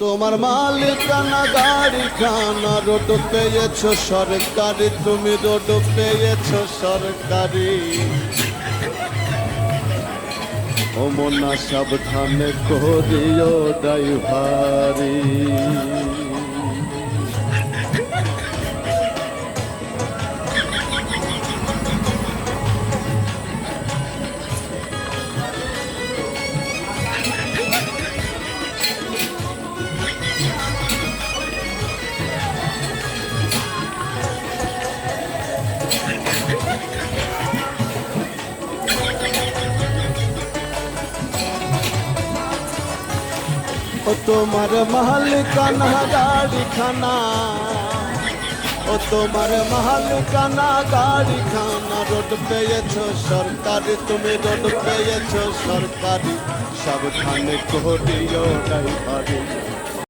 তোমার মালিকানা গাড়ি খানা রোড পেয়েছ সরকারি, তুমি রোড পেয়েছ সরকারি। ও মনা সাবধানে করিও ড্রাইভারি ও তোমার মহল কানা গাড়ি খানা ও তোমার মহল কানা গাড়ি খানা রোড পেয়েছ সরকারি, তুমি রোড পেয়েছ সরকারি। সাবধানে করিও ড্রাইভারি